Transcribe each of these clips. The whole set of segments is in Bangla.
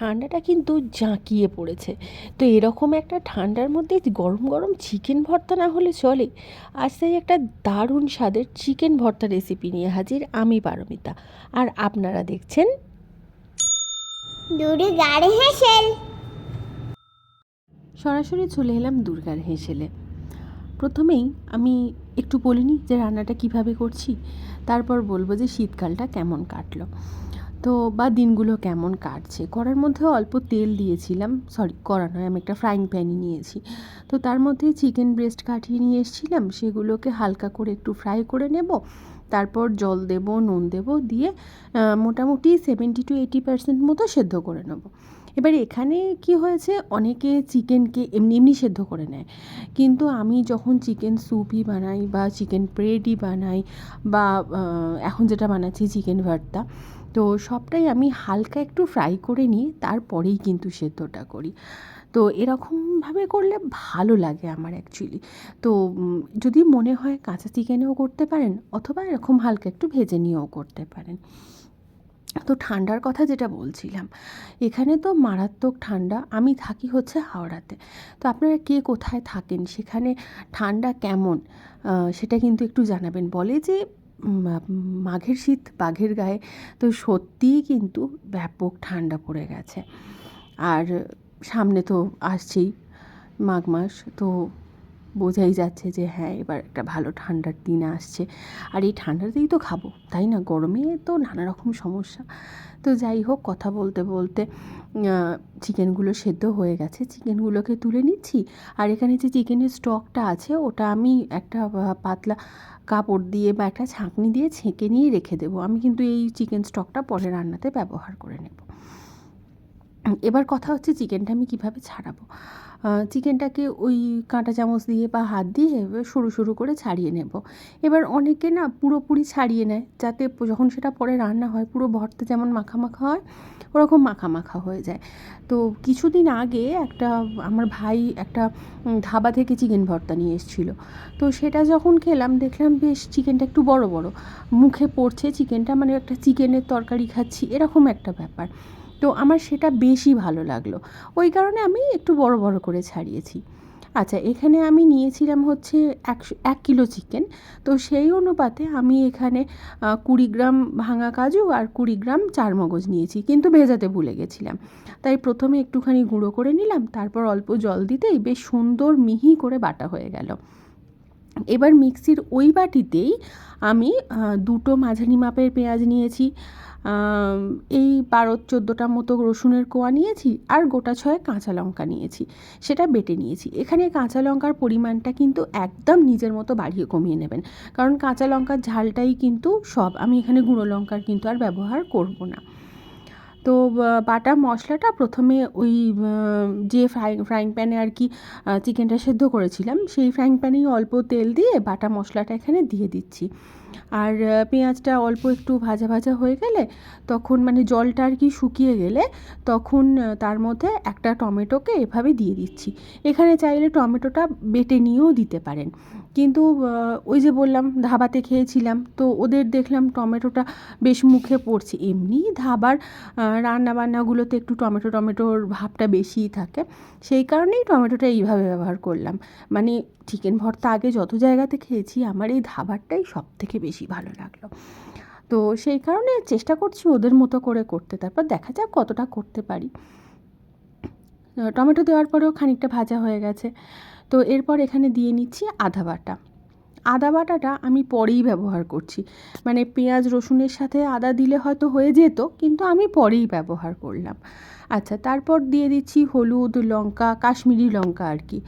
ঠান্ডাটা কিন্তু জাঁকিয়ে পড়েছে। তো এরকম একটা ঠান্ডার মধ্যে গরম গরম চিকেন ভর্তা না হলে চলে। আজ তাই একটা দারুণ স্বাদের চিকেন ভর্তা রেসিপি নিয়ে হাজির আমি পারমিতা। আর আপনারা দেখছেন সরাসরি চলে এলাম দুর্গার হেসেলে। প্রথমেই আমি একটু বলিনি যে রান্নাটা কীভাবে করছি তারপর বলব যে শীতকালটা কেমন কাটলো। তো, বা দিনগুলো কেমন কাটছে? করার মধ্যে অল্প তেল দিয়েছিলাম। সরি করা নয়, আমি একটা ফ্রাইং প্যানই নিয়েছি। তো তার মধ্যে চিকেন ব্রেস্ট কাটিয়ে নিয়ে এসেছিলাম। সেগুলোকে হালকা করে একটু ফ্রাই করে নেব। তারপর জল দেব, নুন দেব, দিয়ে মোটামুটি সেভেন্টি টু এইটি পার্সেন্ট মতো সেদ্ধ করে নেব। এবার এখানে কি হয়েছে? অনেকে চিকেনকে এমনি এমনি সেদ্ধ করে নেয়। কিন্তু আমি যখন চিকেন স্যুপই বানাই বা চিকেন ব্রেডই বানাই বা এখন যেটা বানাচ্ছি চিকেন ভর্তা তো সবটাই আমি হালকা একটু ফ্রাই করে নিয়ে তারপরেই কিন্তু সেদ্ধটা করি। তো এরকমভাবে করলে ভালো লাগে আমার অ্যাকচুয়ালি তো যদি মনে হয় কাঁচা চিকেনেও করতে পারেন, অথবা এরকম হালকা একটু ভেজে নিয়েও করতে পারেন। তো ঠান্ডার কথা যেটা বলছিলাম, এখানে তো মারাত্মক ঠান্ডা, আমি থাকি হচ্ছে হাওড়াতে। তো আপনারা কে কোথায় থাকেন, সেখানে ঠান্ডা কেমন? সেটা কিন্তু একটু জানাবেন। বলে যে মাঘের শীত বাঘের গায়ে। তো সত্যিই কিন্তু ব্যাপক ঠান্ডা পড়ে গেছে। আর সামনে তো আসছেই মাঘ মাস, তো বোঝাই যাচ্ছে যে হ্যাঁ এবার একটা ভালো ঠান্ডার দিন আসছে। আর এই ঠান্ডাতেই তো খাব, তাই না? গরমে তো নানা রকম সমস্যা। তো যাই হোক, কথা বলতে বলতে চিকেনগুলো সেদ্ধ হয়ে গেছে। চিকেনগুলোকে তুলে নিচ্ছি। আর এখানে যে চিকেনের স্টকটা আছে, ওটা আমি একটা পাতলা কাপড় দিয়ে বা একটা ছাঁকনি দিয়ে ছেঁকে নিয়ে রেখে দেবো। আমি কিন্তু এই চিকেন স্টকটা পরে রান্নাতে ব্যবহার করে নেব। এবার কথা হচ্ছে চিকেনটা আমি কীভাবে ছাড়াবো। চিকেনটাকে ওই কাঁটা চামচ দিয়ে বা হাত দিয়ে সরু সরু করে ছাড়িয়ে নেব। এবার অনেকে না পুরোপুরি ছাড়িয়ে নেয়, যাতে যখন সেটা পরে রান্না হয়, পুরো ভর্তা যেমন মাখা মাখা হয়, ওরকম মাখা মাখা হয়ে যায়। তো কিছুদিন আগে একটা আমার ভাই একটা ধাবা থেকে চিকেন ভর্তা নিয়ে এসেছিল। তো সেটা যখন খেলাম, দেখলাম বেশ চিকেনটা একটু বড় বড়। মুখে পড়ছে চিকেনটা মানে একটা চিকেনের তরকারি খাচ্ছি, এরকম একটা ব্যাপার। তো আমার সেটা বেশি ভালো লাগল। ওই কারণে আমি একটু বড় বড় করে ছাড়িয়েছি। আচ্ছা এখানে আমি নিয়েছিলাম হচ্ছে একশো, এক কিলো চিকেন। তো সেই অনুপাতে আমি এখানে কুড়ি গ্রাম ভাঙা কাজু আর কুড়ি গ্রাম চারমগজ নিয়েছি, কিন্তু ভেজাতে ভুলে গেছিলাম। তাই প্রথমে একটুখানি গুঁড়ো করে নিলাম, তারপর অল্প জল দিতেই বেশ সুন্দর মিহি করে বাটা হয়ে গেল। এবার মিক্সির ওই বাটিতেই আমি দুটো মাঝারি মাপের পেঁয়াজ নিয়েছি এই বারো চোদ্দোটা মতো রসুনের কোয়া নিয়েছি আর গোটা ছয় কাঁচা লঙ্কা নিয়েছি। সেটা বেটে নিয়েছি। এখানে কাঁচা লঙ্কার পরিমাণটা কিন্তু একদম নিজের মতো বাড়িয়ে কমিয়ে নেবেন। কারণ কাঁচা লঙ্কার ঝালটাই কিন্তু সব। আমি এখানে গুঁড়ো লঙ্কার কিন্তু আর ব্যবহার করব না। তো বাটা মশলাটা প্রথমে ওই যে ফ্রাই, ফ্রাইং প্যানে আর কি চিকেনটা সেদ্ধ করেছিলাম, সেই ফ্রাইং প্যানেই অল্প তেল দিয়ে বাটা মশলাটা এখানে দিয়ে দিচ্ছি। আর পেঁয়াজটা অল্প একটু ভাজা ভাজা হয়ে গেলে তখন মানে জলটা আর কি শুকিয়ে গেলে তখন তার মধ্যে একটা টমেটোকে এভাবে দিয়ে দিচ্ছি। এখানে চাইলে টমেটোটা বেটে নিয়েও দিতে পারেন। কিন্তু ওই যে বললাম ধাবাতে খেয়েছিলাম, তো ওদের দেখলাম টমেটোটা বেশ মুখে পড়ছে। এমনি ধাবার রান্না বান্নাগুলোতে একটু টমেটো, টমেটোর ভাবটা বেশিই থাকে। সেই কারণেই টমেটোটা এইভাবে ব্যবহার করলাম। মানে চিকেন ভর্তা আগে যত জায়গাতে খেয়েছি, আমার এই ধাবারটাই সব থেকে বেশি ভালো লাগল। তো সেই কারণে চেষ্টা করছি ওদের মতো করে করতে। তারপর দেখা যাক কতটা করতে পারি। টমেটো দেওয়ার পরেও খানিকটা ভাজা হয়ে গেছে। তো এরপর এখানে দিয়ে নিচ্ছি আদা বাটা। আদা বাটাটা আমি পরেই ব্যবহার করছি। মানে পেঁয়াজ, রসুনের সাথে আদা দিলে হয়তো হয়ে যেত, কিন্তু আমি পরেই ব্যবহার করলাম। আচ্ছা তারপর দিয়ে দিচ্ছি হলুদ, লঙ্কা, কাশ্মীরি লঙ্কা আর কি।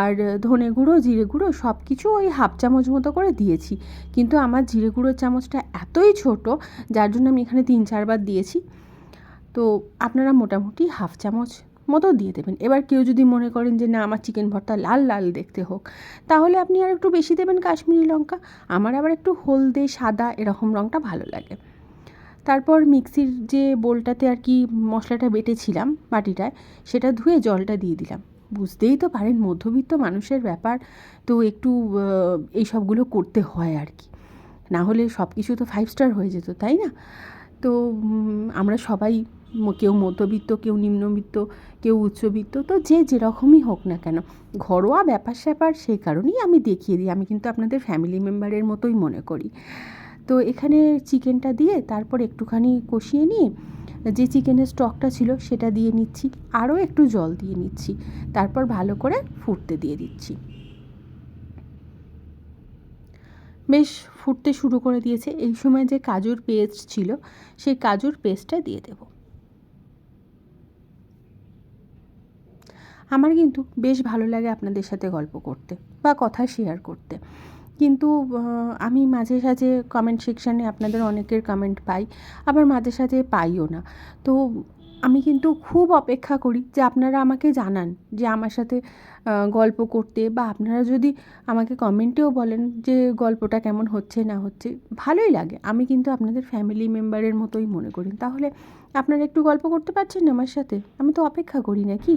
আর ধনে গুঁড়ো, জিরে গুঁড়ো সব কিছু ওই হাফ চামচ মতো করে দিয়েছি। কিন্তু আমার জিরে গুঁড়োর চামচটা এতই ছোট, যার জন্য আমি এখানে তিন চারবার দিয়েছি। তো আপনারা মোটামুটি হাফ চামচ মতো দিয়ে দেবেন। এবার কেউ যদি মনে করেন যে, না, আমার চিকেন ভর্তা লাল লাল দেখতে হোক, তাহলে আপনি আর একটু বেশি দেবেন কাশ্মীরি লঙ্কা। আমার আবার একটু হলদে, সাদা এরকম রঙটা ভালো লাগে। তারপর মিক্সির যে বোলটাতে আর কি মশলাটা বেটেছিলাম বাটিটায়, সেটা ধুয়ে জলটা দিয়ে দিলাম। বুঝতেই তো পারেন, মধ্যবিত্ত মানুষের ব্যাপার তো একটু এই সবগুলো করতে হয় আর কি। না হলে সব কিছু তো ফাইভ স্টার হয়ে যেত, তাই না? তো আমরা সবাই কেউ মধ্যবিত্ত, কেউ নিম্নবিত্ত, কেউ উচ্চবিত্ত, তো যে যেরকমই হোক না কেন, ঘরোয়া ব্যাপার স্যাপার সেই কারণেই আমি দেখিয়ে দিই। আমি কিন্তু আপনাদের ফ্যামিলি মেম্বারের মতোই মনে করি। তো এখানে চিকেনটা দিয়ে তারপর একটুখানি কষিয়ে নিয়ে, যে চিকেনের স্টকটা ছিল সেটা দিয়ে নিচ্ছি। আরও একটু জল দিয়ে নিচ্ছি। তারপর ভালো করে ফুটতে দিয়ে দিচ্ছি। বেশ ফুটতে শুরু করে দিয়েছে। এই সময় যে কাজুর পেস্ট ছিল, সেই কাজুর পেস্টটা দিয়ে দেব। আমার কিন্তু বেশ ভালো লাগে আপনাদের সাথে গল্প করতে বা কথা শেয়ার করতে। কিন্তু আমি মাঝে সাঝে কমেন্ট সেকশানে আপনাদের অনেকের কমেন্ট পাই, আবার মাঝে সাঝে পাইও না। তো, আমি কিন্তু খুব অপেক্ষা করি যে আপনারা আমাকে জানান যে আমার সাথে গল্প করতে বা আপনারা যদি আমাকে কমেন্টেও বলেন যে গল্পটা কেমন হচ্ছে না হচ্ছে, ভালোই লাগে। আমি কিন্তু আপনাদের ফ্যামিলি মেম্বারের মতোই মনে করি। তাহলে আপনারা একটু গল্প করতে পারছেন না আমার সাথে? আমি তো অপেক্ষা করি নাকি?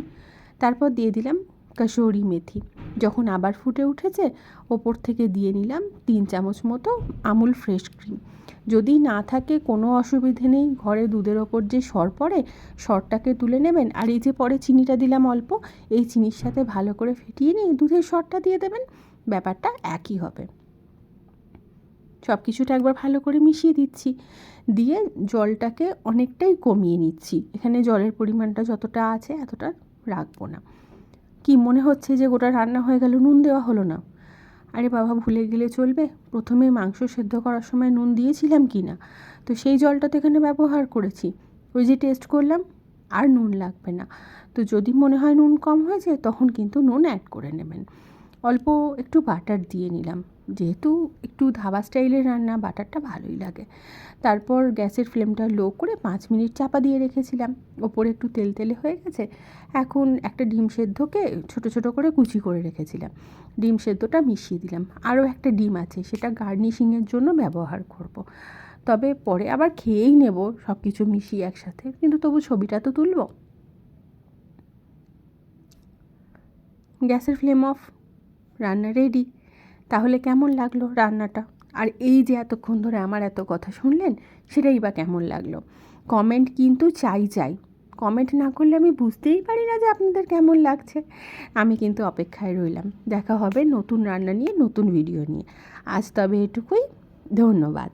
তারপর দিয়ে দিলাম কাসৌরি মেথি। যখন আবার ফুটে উঠেছে, ওপর থেকে দিয়ে নিলাম তিন চামচ মতো আমুল ফ্রেশ ক্রিম। যদি না থাকে, কোনো অসুবিধে নেই। ঘরে দুধের ওপর যে সর পড়ে, সরটাকে তুলে নেবেন। আর এই যে পরে চিনিটা দিলাম অল্প, এই চিনির সাথে ভালো করে ফেটিয়ে নিয়ে দুধের সরটা দিয়ে দেবেন। ব্যাপারটা একই হবে। সব কিছুটা একবার ভালো করে মিশিয়ে দিচ্ছি। দিয়ে জলটাকে অনেকটাই কমিয়ে নিচ্ছি। এখানে জলের পরিমাণটা যতটা আছে, এতটা রাখব না। কি মনে হচ্ছে যে গোটা রান্না হয়ে গেল, নুন দেওয়া হলো না? আরে বাবা, ভুলে গেলে চলবে। প্রথমে মাংস সেদ্ধ করার সময় নুন দিয়েছিলাম কি না? তো সেই জলটা তো এখানে ব্যবহার করেছি। ওই যে টেস্ট করলাম, আর নুন লাগবে না। তো যদি মনে হয় নুন কম হয়েছে তখন কিন্তু নুন অ্যাড করে নেবেন। অল্প একটু বাটার দিয়ে নিলাম। যেহেতু একটু ধাবা স্টাইলের রান্না, বাটারটা ভালোই লাগে। তারপর গ্যাসের ফ্লেমটা লো করে পাঁচ মিনিট চাপা দিয়ে রেখেছিলাম। ওপরে একটু তেল তেলে হয়ে গেছে। এখন একটা ডিম সেদ্ধকে ছোট ছোট করে কুচি করে রেখেছিলাম। ডিম সেদ্ধটা মিশিয়ে দিলাম। আরও একটা ডিম আছে, সেটা গার্নিশিংয়ের জন্য ব্যবহার করব। তবে পরে আবার খেয়েই নেব সব কিছু মিশিয়ে একসাথে। কিন্তু তবু ছবিটা তো তুলব। গ্যাসের ফ্লেম অফ। রান্না রেডি তাহলে কেমন লাগল রান্নাটা? আর এই যে এতক্ষণ ধরে আমার এত কথা শুনলেন, সেটাই বা কেমন লাগল? কমেন্ট কিন্তু চাই চাই। কমেন্ট না করলে আমি বুঝতেই পারি না যে আপনাদের কেমন লাগছে। আমি কিন্তু অপেক্ষায় রইলাম। দেখা হবে নতুন রান্না নিয়ে, নতুন ভিডিও নিয়ে। আজ তবে এটুকুই। ধন্যবাদ।